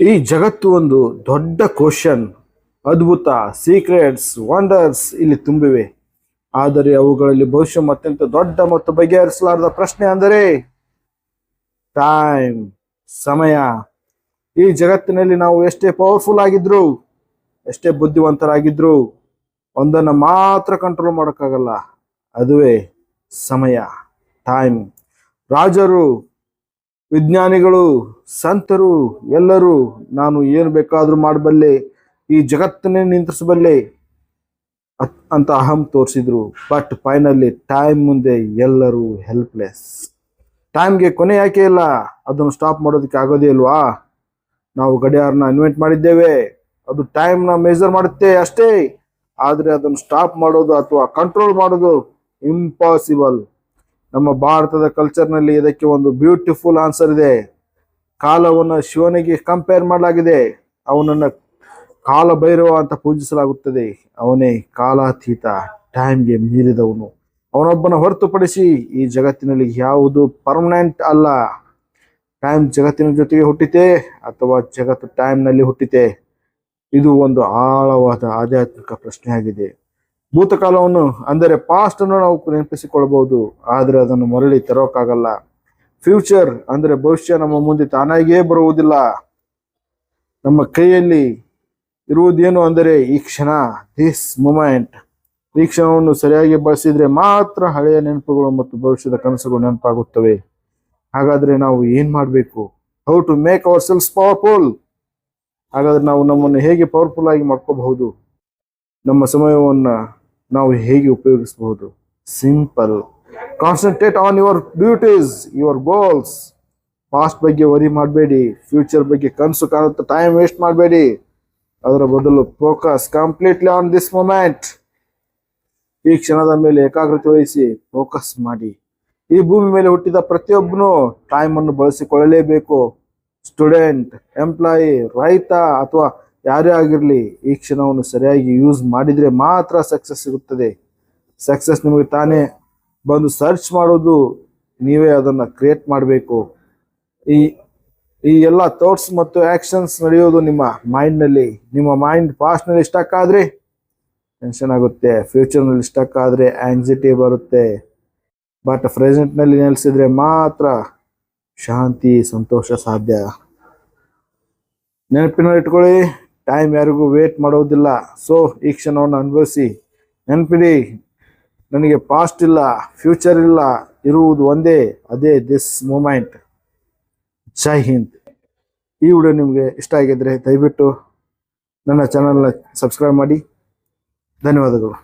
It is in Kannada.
ಈ ಜಗತ್ತು ಒಂದು ದೊಡ್ಡ ಕ್ವಶನ್ ಅದ್ಭುತ ಸೀಕ್ರೆಟ್ಸ್ ವಂಡರ್ಸ್ ಇಲ್ಲಿ ತುಂಬಿವೆ. ಆದರೆ ಅವುಗಳಲ್ಲಿ ಬಹುಶಃ ಅತ್ಯಂತ ದೊಡ್ಡ ಮತ್ತು ಬಗೆಹರಿಸಲಾರದ ಪ್ರಶ್ನೆ ಅಂದರೆ ಟೈಮ್ ಸಮಯ. ಈ ಜಗತ್ತಿನಲ್ಲಿ ನಾವು ಎಷ್ಟೇ ಪವರ್ಫುಲ್ ಆಗಿದ್ರು, ಎಷ್ಟೇ ಬುದ್ಧಿವಂತರಾಗಿದ್ರು, ಒಂದನ್ನು ಮಾತ್ರ ಕಂಟ್ರೋಲ್ ಮಾಡೋಕ್ಕಾಗಲ್ಲ. ಅದುವೇ ಸಮಯ ಟೈಮ್ ರಾಜರು ವಿಜ್ಞಾನಿಗಳು, ಸಂತರು, ಎಲ್ಲರೂ ನಾನು ಏನು ಬೇಕಾದರೂ ಮಾಡಬಲ್ಲೆ, ಈ ಜಗತ್ತನ್ನೇ ನಿಯಂತ್ರಿಸಬಲ್ಲೆ ಅತ್- ಅಹಂ ತೋರಿಸಿದ್ರು. ಬಟ್ ಫೈನಲಿ ಟೈಮ್ ಮುಂದೆ ಎಲ್ಲರೂ ಹೆಲ್ಪ್ಲೆಸ್ ಟೈಮ್ಗೆ ಕೊನೆ ಯಾಕೆ ಇಲ್ಲ? ಅದನ್ನು ಸ್ಟಾಪ್ ಮಾಡೋದಕ್ಕೆ ಆಗೋದೇ ಇಲ್ವಾ? ನಾವು ಗಡಿಯಾರನ ಇನ್ವೆಂಟ್ ಮಾಡಿದ್ದೇವೆ. ಅದು ಟೈಮ್ನ ಮೇಜರ್ ಮಾಡುತ್ತೆ ಅಷ್ಟೇ. ಆದರೆ ಅದನ್ನು ಸ್ಟಾಪ್ ಮಾಡೋದು ಅಥವಾ ಕಂಟ್ರೋಲ್ ಮಾಡೋದು ಇಂಪಾಸಿಬಲ್ ನಮ್ಮ ಭಾರತದ ಕಲ್ಚರ್ನಲ್ಲಿ ಇದಕ್ಕೆ ಒಂದು ಬ್ಯೂಟಿಫುಲ್ ಆನ್ಸರ್ ಇದೆ. ಕಾಲವನ್ನು ಶಿವನಿಗೆ ಕಂಪೇರ್ ಮಾಡಲಾಗಿದೆ. ಅವನನ್ನು ಕಾಲ ಭೈರವ ಅಂತ ಪೂಜಿಸಲಾಗುತ್ತದೆ. ಅವನೇ ಕಾಲಾತೀತ ಟೈಮ್ಗೆ ಮೀರಿದವನು. ಅವನೊಬ್ಬನ ಹೊರತುಪಡಿಸಿ ಈ ಜಗತ್ತಿನಲ್ಲಿ ಯಾವುದು ಪರ್ಮನೆಂಟ್ ಅಲ್ಲ. ಟೈಮ್ ಜಗತ್ತಿನ ಜೊತೆಗೆ ಹುಟ್ಟಿತೆ ಅಥವಾ ಜಗತ್ತು ಟೈಮ್ನಲ್ಲಿ ಹುಟ್ಟಿತೆ? ಇದು ಒಂದು ಆಳವಾದ ಆಧ್ಯಾತ್ಮಿಕ ಪ್ರಶ್ನೆಯಾಗಿದೆ. ಭೂತಕಾಲವನ್ನು, ಅಂದರೆ ಪಾಸ್ಟ್ ಅನ್ನು ನಾವು ನೆನಪಿಸಿಕೊಳ್ಳಬಹುದು. ಆದರೆ ಅದನ್ನು ಮರಳಿ ತರೋಕ್ಕಾಗಲ್ಲ. ಫ್ಯೂಚರ್ ಅಂದರೆ ಭವಿಷ್ಯ ನಮ್ಮ ಮುಂದೆ ತಾನಾಗಿಯೇ ಬರುವುದಿಲ್ಲ. ನಮ್ಮ ಕೈಯಲ್ಲಿ ಇರುವುದೇನು ಅಂದರೆ ಈ ಕ್ಷಣ ದಿಸ್ ಮೂಮೆಂಟ್ ಈ ಕ್ಷಣವನ್ನು ಸರಿಯಾಗಿ ಬಳಸಿದ್ರೆ ಮಾತ್ರ ಹಳೆಯ ನೆನಪುಗಳು ಮತ್ತು ಭವಿಷ್ಯದ ಕನಸುಗಳು ನೆನಪಾಗುತ್ತವೆ. ಹಾಗಾದ್ರೆ ನಾವು ಏನ್ ಮಾಡಬೇಕು? How to make ourselves powerful ಹಾಗಾದ್ರೆ ನಾವು ನಮ್ಮನ್ನು ಹೇಗೆ ಪವರ್ಫುಲ್ ಆಗಿ ಮಾಡ್ಕೋಬಹುದು? ನಮ್ಮ ಸಮಯವನ್ನು ನಾವು ಹೇಗೆ ಉಪಯೋಗಿಸಬಹುದು? Simple concentrate on your duties your goals past ಬಗ್ಗೆ ವರಿ ಮಾಡಬೇಡಿ ಫ್ಯೂಚರ್ ಬಗ್ಗೆ ಕನಸು ಕಾಣುತ್ತ ಟೈಮ್ ವೇಸ್ಟ್ ಮಾಡಬೇಡಿ. ಅದರ ಬದಲು focus completely on this moment ಈ ಕ್ಷಣದ ಮೇಲೆ ಏಕಾಗ್ರತೆ ವಹಿಸಿ ಫೋಕಸ್ ಮಾಡಿ. ಈ ಭೂಮಿ ಮೇಲೆ ಹುಟ್ಟಿದ ಪ್ರತಿಯೊಬ್ಬನು ಟೈಮ್ ಅನ್ನು ಬಳಸಿಕೊಳ್ಳಲೇಬೇಕು. ಸ್ಟೂಡೆಂಟ್ ಎಂಪ್ಲಾಯಿ ರೈತ ಅಥವಾ ಯಾರೇ ಆಗಿರಲಿ ಈ ಕ್ಷಣವನ್ನು ಸರಿಯಾಗಿ ಯೂಸ್ ಮಾಡಿದರೆ ಮಾತ್ರ ಸಕ್ಸಸ್ ಸಿಗುತ್ತದೆ. ಸಕ್ಸಸ್ ನಿಮಗೆ ತಾನೇ ಬಂದು ಸರ್ಚ್ ಮಾಡೋದು ನೀವೇ ಅದನ್ನು ಕ್ರಿಯೇಟ್ ಮಾಡಬೇಕು. ಈ ಈ ಎಲ್ಲ ಥಾಟ್ಸ್ ಮತ್ತು ಆ್ಯಕ್ಷನ್ಸ್ ನಡೆಯೋದು ನಿಮ್ಮ ಮೈಂಡ್ನಲ್ಲಿ ನಿಮ್ಮ ಮೈಂಡ್ ಪಾಸ್ಟ್ನಲ್ಲಿ ಸ್ಟಕ್ ಆದರೆ ಟೆನ್ಷನ್ ಆಗುತ್ತೆ ಫ್ಯೂಚರ್ನಲ್ಲಿ ಸ್ಟಕ್ ಆದರೆ ಆಂಗ್ಸೈಟಿ ಬರುತ್ತೆ. ಬಟ್ ಪ್ರೆಸೆಂಟ್ನಲ್ಲಿ ನೆಲೆಸಿದರೆ ಮಾತ್ರ ಶಾಂತಿ, ಸಂತೋಷ ಸಾಧ್ಯ. ನೆನಪಿನಲ್ಲಿ ಇಟ್ಕೊಳ್ಳಿ ಟೈಮ್ ಯಾರಿಗೂ ವೇಟ್ ಮಾಡೋದಿಲ್ಲ. ಸೊ ಈ ಕ್ಷಣವನ್ನು ಅನುಭವಿಸಿ. ನೆನಪಿಡಿ, ನನಗೆ ಪಾಸ್ಟ್ ಇಲ್ಲ ಫ್ಯೂಚರ್ ಇಲ್ಲ, ಇರುವುದು ಒಂದೇ, ಅದೇ ದಿಸ್ ಮೂಮೆಂಟ್ ಜೈ ಹಿಂದ್. ಈ ವಿಡಿಯೋ ನಿಮಗೆ ಇಷ್ಟ ಆಗಿದ್ದರೆ ದಯವಿಟ್ಟು ನನ್ನ ಚಾನಲ್ನ ಸಬ್ಸ್ಕ್ರೈಬ್ ಮಾಡಿ. ಧನ್ಯವಾದಗಳು.